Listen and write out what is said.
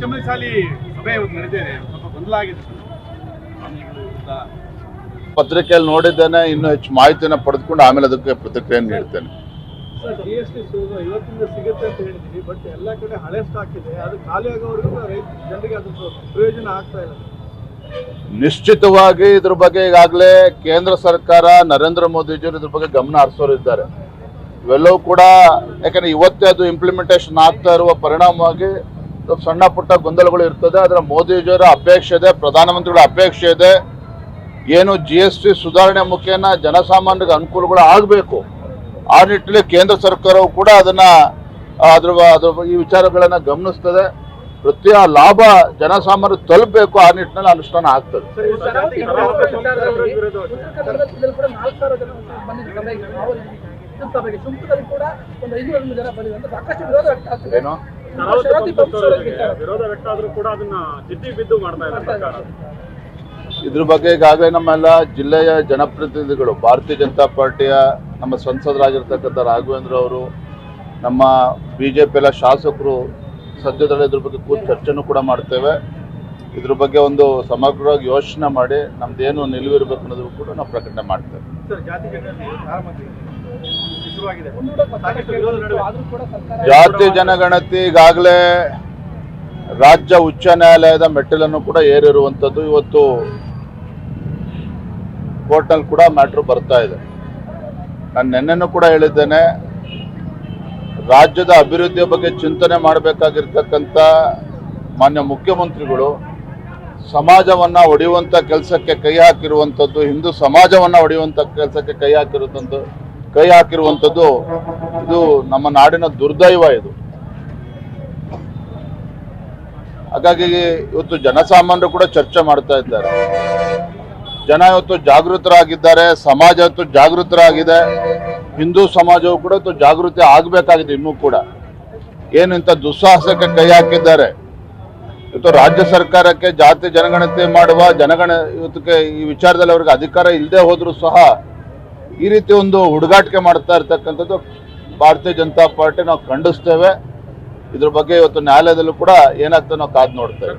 ಪಂಚಮಿ ಸಾಲಿ ಸಭೆ ಇವತ್ತು ನಡೆದಿದೆ ಸ್ವಲ್ಪ ಗೊಂದಲ ಆಗಿದೆ ಸರ್. ಪತ್ರಿಕೆಯಲ್ಲಿ ನೋಡಿದ್ದೇನೆ ಇನ್ನು ಹೆಚ್ಚು ಮಾಹಿತಿಯನ್ನು ಪಡೆದುಕೊಂಡು ಆಮೇಲೆ ಅದಕ್ಕೆ ಪ್ರತಿಕ್ರಿಯೆ ನೀಡ್ತೇನೆ. ಸರ್ ಜಿ ಎಸ್ ಟಿ ಇವತ್ತಿಂದ ಸಿಗುತ್ತೆ ಅಂತ ಹೇಳ್ತೀವಿ ಬಟ್ ಎಲ್ಲ ಕಡೆ ಹಳೆ ಸ್ಟಾಕ್ ಇದೆ. ಅದು ಖಾಲಿ ಜನರಿಗೆ ಅದು ಪ್ರಯೋಜನ ಆಗ್ತಾ ಇಲ್ಲ. ನಿಶ್ಚಿತವಾಗಿ ಇದ್ರ ಬಗ್ಗೆ ಈಗಾಗಲೇ ಕೇಂದ್ರ ಸರ್ಕಾರ ನರೇಂದ್ರ ಮೋದಿಜಿಯವರು ಇದ್ರ ಬಗ್ಗೆ ಗಮನ ಹರಿಸೋರಿದ್ದಾರೆ ಇವೆಲ್ಲವೂ ಕೂಡ ಯಾಕಂದ್ರೆ ಇವತ್ತೇ ಅದು ಇಂಪ್ಲಿಮೆಂಟೇಷನ್ ಆಗ್ತಾ ಇರುವ ಪರಿಣಾಮವಾಗಿ ಸಣ್ಣ ಪುಟ್ಟ ಗೊಂದಲಗಳು ಇರ್ತದೆ ಆದರೆ ಮೋದಿಜಿಯವರ ಅಪೇಕ್ಷೆ ಇದೆ ಪ್ರಧಾನಮಂತ್ರಿಗಳ ಅಪೇಕ್ಷೆ ಇದೆ ಏನು ಜಿ ಎಸ್ ಟಿ ಸುಧಾರಣೆ ಮುಖೇನ ಜನಸಾಮಾನ್ಯರಿಗೆ ಅನುಕೂಲಗಳು ಆಗಬೇಕು ಆ ನಿಟ್ಟಿನಲ್ಲಿ ಕೇಂದ್ರ ಸರ್ಕಾರವು ಕೂಡ ಅದನ್ನ ಅದ್ರ ಈ ವಿಚಾರಗಳನ್ನು ಗಮನಿಸ್ತದೆ ಪ್ರತಿ ಆ ಲಾಭ ಜನಸಾಮಾನ್ಯರು ತಲುಪಬೇಕು ಆ ನಿಟ್ಟಿನಲ್ಲಿ ಅನುಷ್ಠಾನ ಆಗ್ತದೆ ಏನು. ವಿರೋಧ ವ್ಯಕ್ತ ಆದ್ರೂ ಕೂಡ ಅದನ್ನ ಜಿದ್ದಿ ಬಿದ್ದು ಮಾಡ್ತಾ ಇದ್ದಾರೆ ಸರ್ಕಾರ. ಇದ್ರ ಬಗ್ಗೆ ಈಗಾಗಲೇ ನಮ್ಮೆಲ್ಲ ಜಿಲ್ಲೆಯ ಜನಪ್ರತಿನಿಧಿಗಳು ಭಾರತೀಯ ಜನತಾ ಪಾರ್ಟಿಯ ನಮ್ಮ ಸಂಸದರಾಗಿರ್ತಕ್ಕಂಥ ರಾಘವೇಂದ್ರ ಅವರು ನಮ್ಮ ಬಿ ಜೆ ಶಾಸಕರು ಸದ್ಯದಲ್ಲೇ ಇದ್ರ ಬಗ್ಗೆ ಕೂತು ಚರ್ಚೆನೂ ಕೂಡ ಮಾಡ್ತೇವೆ. ಇದ್ರ ಬಗ್ಗೆ ಒಂದು ಸಮಗ್ರವಾಗಿ ಯೋಚನೆ ಮಾಡಿ ನಮ್ದೇನು ನಿಲುವಿರ್ಬೇಕು ಅನ್ನೋದು ಕೂಡ ನಾವು ಪ್ರಕಟಣೆ ಮಾಡ್ತೇವೆ. ಸರ್ ಜಾತಿ ಶುರುವಾಗಿದೆ ಸಾಕಷ್ಟು ವಿರೋಧ ನಡುವೆ. ಆದ್ರೂ ಕೂಡ ಸರ್ಕಾರ ಜಾತಿ ಜನಗಣತಿ ಈಗಾಗಲೇ ರಾಜ್ಯ ಉಚ್ಚ ನ್ಯಾಯಾಲಯದ ಮೆಟ್ಟಿಲನ್ನು ಕೂಡ ಏರಿರುವಂಥದ್ದು. ಇವತ್ತು ಕೋರ್ಟ್ನಲ್ಲಿ ಕೂಡ ಮ್ಯಾಟ್ರ್ ಬರ್ತಾ ಇದೆ. ನಾನು ನಿನ್ನೆನೂ ಕೂಡ ಹೇಳಿದ್ದೇನೆ ರಾಜ್ಯದ ಅಭಿವೃದ್ಧಿಯ ಬಗ್ಗೆ ಚಿಂತನೆ ಮಾಡಬೇಕಾಗಿರ್ತಕ್ಕಂಥ ಮಾನ್ಯ ಮುಖ್ಯಮಂತ್ರಿಗಳು ಸಮಾಜವನ್ನ ಒಡೆಯುವಂತ ಕೆಲಸಕ್ಕೆ ಕೈ ಹಾಕಿರುವಂಥದ್ದು ಹಿಂದೂ ಸಮಾಜವನ್ನ ಒಡೆಯುವಂತ ಕೆಲಸಕ್ಕೆ ಕೈ ಹಾಕಿರುವಂಥದ್ದು ಕೈ ಹಾಕಿರುವಂಥದ್ದು ಇದು ನಮ್ಮ ನಾಡಿನ ದುರ್ದೈವ ಇದು. ಹಾಗಾಗಿ ಇವತ್ತು ಜನಸಾಮಾನ್ಯರು ಕೂಡ ಚರ್ಚೆ ಮಾಡ್ತಾ ಇದ್ದಾರೆ. ಜನ ಇವತ್ತು ಜಾಗೃತರಾಗಿದ್ದಾರೆ, ಸಮಾಜ ಇವತ್ತು ಜಾಗೃತರಾಗಿದೆ, ಹಿಂದೂ ಸಮಾಜವು ಕೂಡ ಇವತ್ತು ಜಾಗೃತಿ ಆಗಬೇಕಾಗಿದೆ ಇನ್ನೂ ಕೂಡ. ಏನು ಇಂಥ ದುಸ್ಸಾಹಸಕ್ಕೆ ಕೈ ಹಾಕಿದ್ದಾರೆ? ಇವತ್ತು ರಾಜ್ಯ ಸರ್ಕಾರಕ್ಕೆ ಜಾತಿ ಜನಗಣತಿ ಮಾಡುವ ಜನಗಣ ಇವತ್ತಿಗೆ ಈ ವಿಚಾರದಲ್ಲಿ ಅವ್ರಿಗೆ ಅಧಿಕಾರ ಇಲ್ಲದೆ ಹೋದರೂ ಸಹ ಈ ರೀತಿ ಒಂದು ಹುಡುಗಾಟಿಕೆ ಮಾಡ್ತಾ ಇರ್ತಕ್ಕಂಥದ್ದು ಭಾರತೀಯ ಜನತಾ ಪಾರ್ಟಿ ನಾವು ಖಂಡಿಸ್ತೇವೆ. ಇದ್ರ ಬಗ್ಗೆ ಇವತ್ತು ನ್ಯಾಯಾಲಯದಲ್ಲೂ ಕೂಡ ಏನಾಗ್ತದೆ ನಾವು ಕಾದು ನೋಡ್ತೇವೆ.